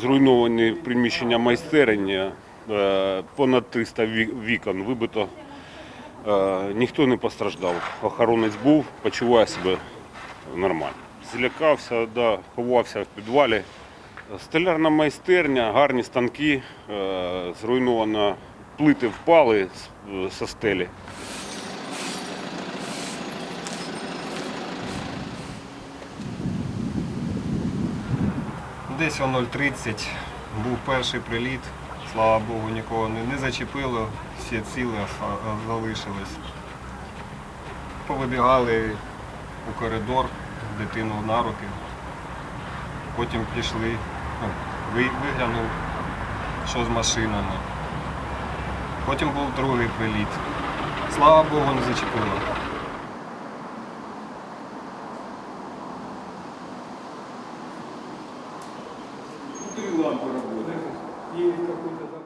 зруйновані приміщення майстерні, е, понад 300 вікон вибито. Е, Ніхто не постраждав. Охоронець був, почуває себе нормально. Злякався, да, ховався в підвалі. Столярна майстерня, гарні станки, е, зруйновано, плити впали з- со стелі. Десь о 0.30 був перший приліт. Слава Богу, нікого не, не зачепило, всі цілі а- а залишились. Повибігали у коридор, дитину на руки. Потім пішли, ну, виглянув, що з машинами. Потім був другий приліт. Слава Богу, не зачепило. Три лампы работают. И какой-то там